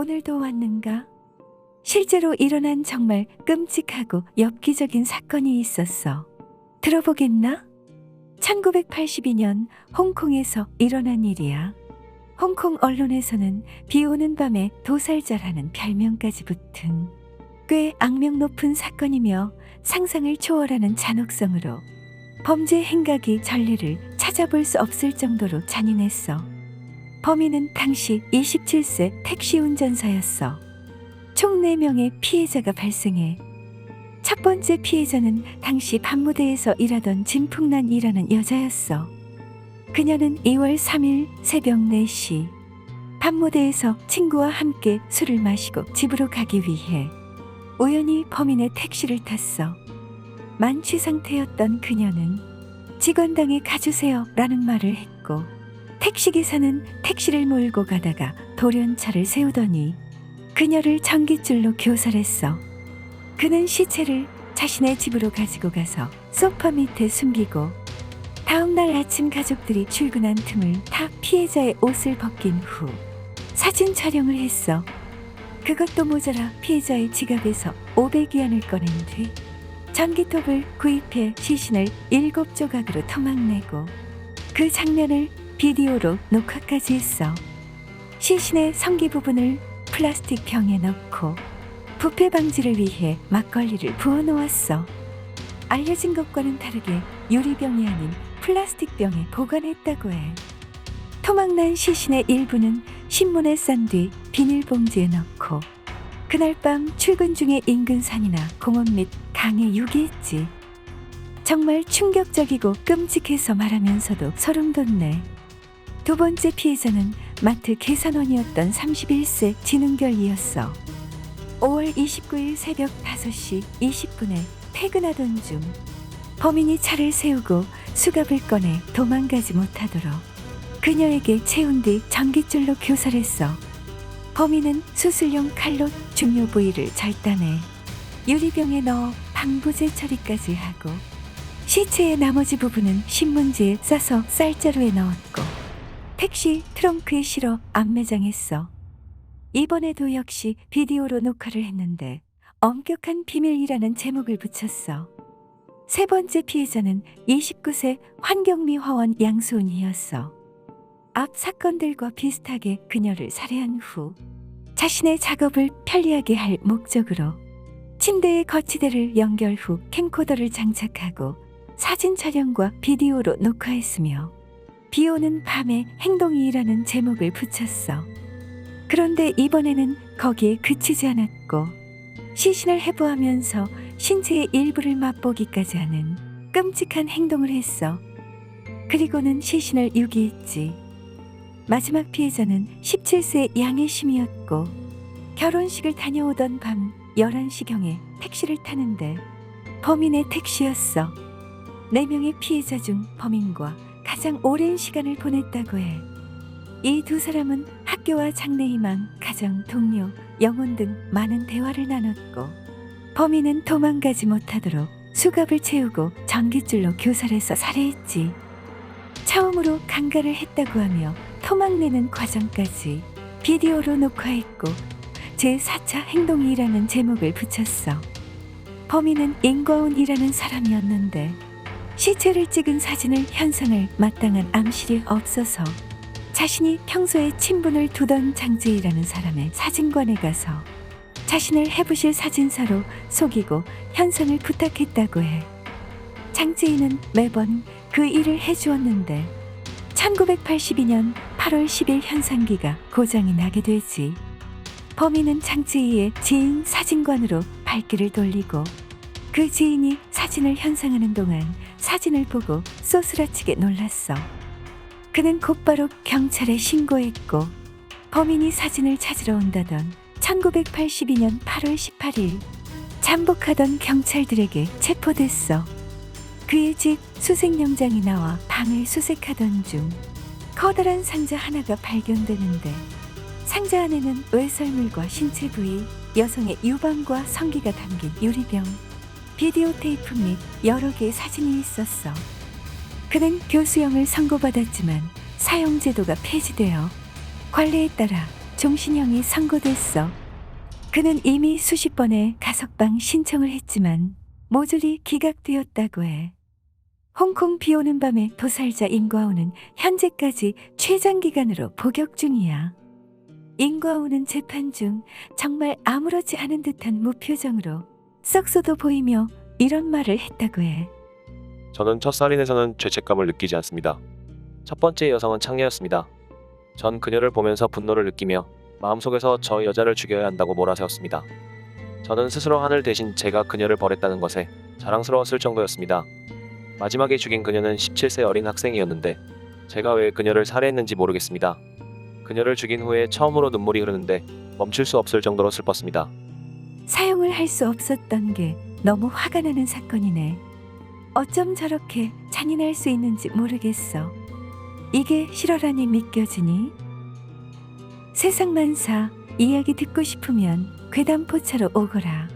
오늘도 왔는가? 실제로 일어난 정말 끔찍하고 엽기적인 사건이 있었어. 들어보겠나? 1982년 홍콩에서 일어난 일이야. 홍콩 언론에서는 비 오는 밤에 도살자라는 별명까지 붙은 꽤 악명 높은 사건이며 상상을 초월하는 잔혹성으로 범죄 행각이 전례를 찾아볼 수 없을 정도로 잔인했어. 범인은 당시 27세 택시 운전사였어. 총 4명의 피해자가 발생해 첫 번째 피해자는 당시 밤무대에서 일하던 진풍란이라는 여자였어. 그녀는 2월 3일 새벽 4시 밤무대에서 친구와 함께 술을 마시고 집으로 가기 위해 우연히 범인의 택시를 탔어. 만취 상태였던 그녀는 직원당에 가주세요 라는 말을 했고 택시기사는 택시를 몰고 가다가 돌연차를 세우더니 그녀를 전깃줄로 교살했어. 그는 시체를 자신의 집으로 가지고 가서 소파 밑에 숨기고 다음 날 아침 가족들이 출근한 틈을 타 피해자의 옷을 벗긴 후 사진 촬영을 했어. 그것도 모자라 피해자의 지갑에서 500위안을 꺼낸 뒤 전기톱을 구입해 시신을 일곱 조각으로 토막내고 그 장면을 비디오로 녹화까지 했어. 시신의 성기 부분을 플라스틱 병에 넣고 부패 방지를 위해 막걸리를 부어 놓았어. 알려진 것과는 다르게 유리병이 아닌 플라스틱 병에 보관했다고 해. 토막난 시신의 일부는 신문에 싼 뒤 비닐봉지에 넣고 그날 밤 출근 중에 인근 산이나 공원 및 강에 유기했지. 정말 충격적이고 끔찍해서 말하면서도 소름 돋네. 두 번째 피해자는 마트 계산원이었던 31세 진은결이었어. 5월 29일 새벽 5시 20분에 퇴근하던 중 범인이 차를 세우고 수갑을 꺼내 도망가지 못하도록 그녀에게 채운 뒤 전깃줄로 교살했어. 범인은 수술용 칼로 중요 부위를 절단해 유리병에 넣어 방부제 처리까지 하고 시체의 나머지 부분은 신문지에 싸서 쌀자루에 넣었고 택시 트렁크에 실어 안매장했어. 이번에도 역시 비디오로 녹화를 했는데 엄격한 비밀이라는 제목을 붙였어. 세 번째 피해자는 29세 환경미 화원 양수은이었어. 앞 사건들과 비슷하게 그녀를 살해한 후 자신의 작업을 편리하게 할 목적으로 침대에 거치대를 연결 후 캠코더를 장착하고 사진 촬영과 비디오로 녹화했으며 비 오는 밤에 행동이라는 제목을 붙였어. 그런데 이번에는 거기에 그치지 않았고 시신을 해부하면서 신체의 일부를 맛보기까지 하는 끔찍한 행동을 했어. 그리고는 시신을 유기했지. 마지막 피해자는 17세 양혜심이었고 결혼식을 다녀오던 밤 11시경에 택시를 타는데 범인의 택시였어. 네명의 피해자 중 범인과 가장 오랜 시간을 보냈다고 해. 이 두 사람은 학교와 장래희망, 가정, 동료, 영혼 등 많은 대화를 나눴고 범인은 도망가지 못하도록 수갑을 채우고 전깃줄로 교살해서 살해했지. 처음으로 강간을 했다고 하며 토막내는 과정까지 비디오로 녹화했고 제4차 행동이라는 제목을 붙였어. 범인은 인과운이라는 사람이었는데 시체를 찍은 사진을 현상을 마땅한 암실이 없어서 자신이 평소에 친분을 두던 장재희라는 사람의 사진관에 가서 자신을 해부실 사진사로 속이고 현상을 부탁했다고 해. 장재희는 매번 그 일을 해주었는데 1982년 8월 10일 현상기가 고장이 나게 되지. 범인은 장재희의 지인 사진관으로 발길을 돌리고 그 지인이 사진을 현상하는 동안 사진을 보고 쏘스라치게 놀랐어. 그는 곧바로 경찰에 신고했고 범인이 사진을 찾으러 온다던 1982년 8월 18일 잠복하던 경찰들에게 체포됐어. 그의 집 수색영장이 나와 방을 수색하던 중 커다란 상자 하나가 발견되는데 상자 안에는 외설물과 신체 부위, 여성의 유방과 성기가 담긴 유리병, 비디오 테이프 및 여러 개의 사진이 있었어. 그는 교수형을 선고받았지만 사형 제도가 폐지되어 관례에 따라 종신형이 선고됐어. 그는 이미 수십 번의 가석방 신청을 했지만 모조리 기각되었다고 해. 홍콩 비 오는 밤의 도살자 임과우는 현재까지 최장 기간으로 복역 중이야. 임과우는 재판 중 정말 아무렇지 않은 듯한 무표정으로 썩소도 보이며 이런 말을 했다고 해. 저는 첫 살인에서는 죄책감을 느끼지 않습니다. 첫 번째 여성은 창녀였습니다. 전 그녀를 보면서 분노를 느끼며 마음속에서 저 여자를 죽여야 한다고 몰아세웠습니다. 저는 스스로 하늘 대신 제가 그녀를 벌했다는 것에 자랑스러웠을 정도였습니다. 마지막에 죽인 그녀는 17세 어린 학생이었는데 제가 왜 그녀를 살해했는지 모르겠습니다. 그녀를 죽인 후에 처음으로 눈물이 흐르는데 멈출 수 없을 정도로 슬펐습니다. 사용을 할 수 없었던 게 너무 화가 나는 사건이네. 어쩜 저렇게 잔인할 수 있는지 모르겠어. 이게 실화라니 믿겨지니? 세상만사 이야기 듣고 싶으면 괴담포차로 오거라.